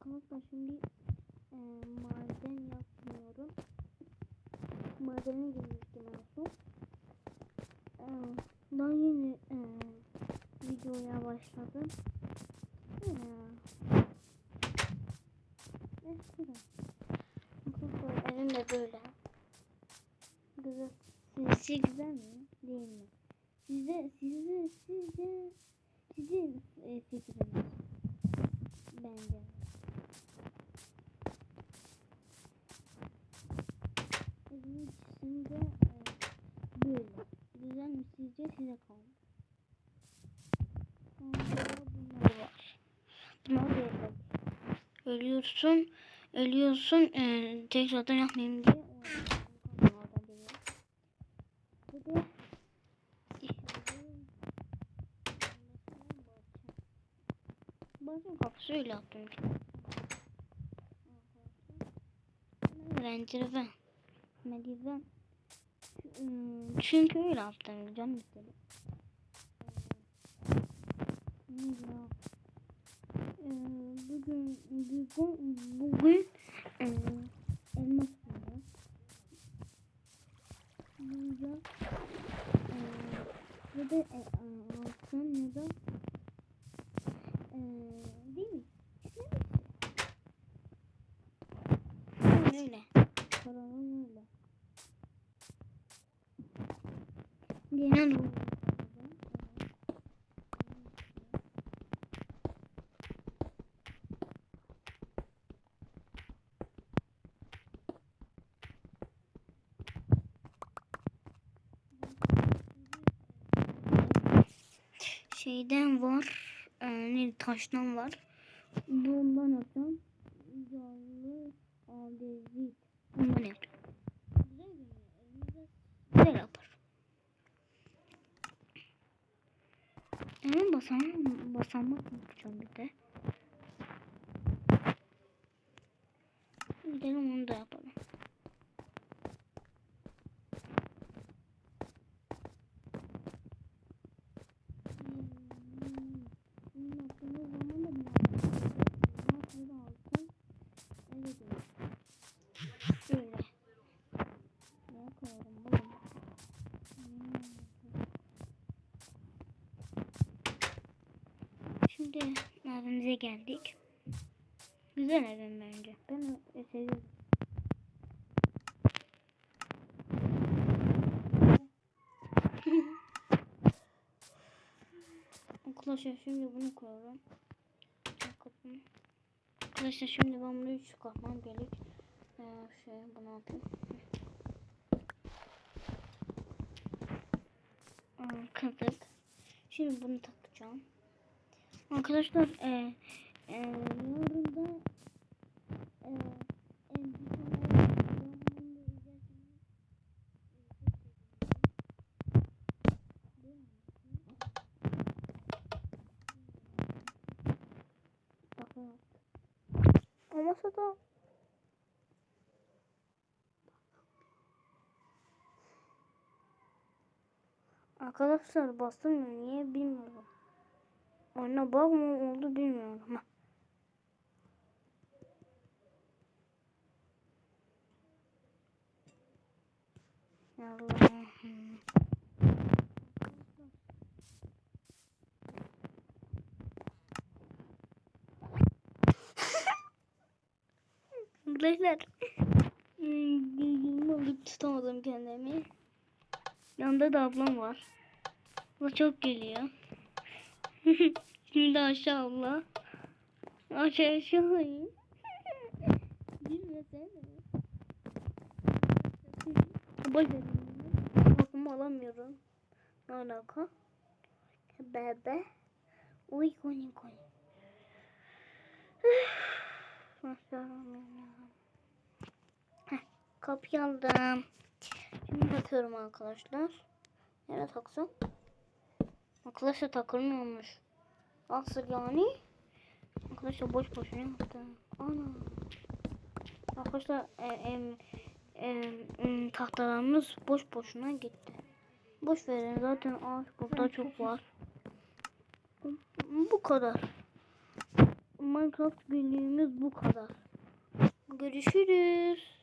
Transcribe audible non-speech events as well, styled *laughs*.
Arkadaşlar şimdi e, maden yapmıyorum. Madene girmiştim en son. E, daha yeni e, videoya başladım. E. Arkadaşlar evim de böyle. Güzel. Sizce güzel mi? Değil mi? Size, size, sizce, sizin e, fikriniz. Bence. Evin içinde e, böyle. Güzel sizce size. Sonra bunlar var. Bunlar böyle. Ölüyorsun, ölüyorsun, e, tekrardan yapmayayım diye. Bir de kapısı öyle yaptım. Renderven. Mediven. Çünkü öyle yaptım canım istedi. Ya? Ee, Bugün bugün bugün e, elmas bulacağız. Bulacağız. Ee, Ve de e, e, altın ya da ee, değil mi? Aynen öyle. Paranın öyle. Bu. Şeyden var. E, ne taştan var. Bundan yapacağım. Yağlı adezit. Bundan yapacağım. Basamak, basamak yapacağım bir de. Gidelim onu da yapalım. Bunu yaptığımız zaman da bunlar Bunlar altın. Evet. Şöyle. Ne koyalım bakalım. Şimdi evimize geldik. Güzel evim bence. Ben seviyorum. *laughs* Arkadaşlar şimdi bunu koyalım. Kapımı. Arkadaşlar şimdi ben bunu çıkartmam gerek. Ee, şey bunu atayım. Kırdık. Şimdi bunu takacağım. Arkadaşlar e, e, yarın da e? Bakalım. Ama da Arkadaşlar bastım niye bilmiyorum. Oyuna bug mı oldu bilmiyorum. Allah'ım. Arkadaşlar alıp tutamadım kendimi. Yanında da ablam var. O çok geliyor. *laughs* Şimdi aşağı abla. Aşağı aşağı *laughs* ver. Bakımı alamıyorum. Ne alaka? Bebe. Uy. Maşallah. *sighs* Heh, kapıyı aldım. Şimdi takıyorum arkadaşlar. Nereye taksam? Arkadaşlar takılmıyormuş. Nasıl yani? Arkadaşlar boş boşuna yaptım. Ana. Arkadaşlar e, em, em, em, tahtalarımız boş boşuna gitti. Boş verin zaten ağaç burada çok var. Bu kadar. Minecraft günlüğümüz bu kadar. Görüşürüz.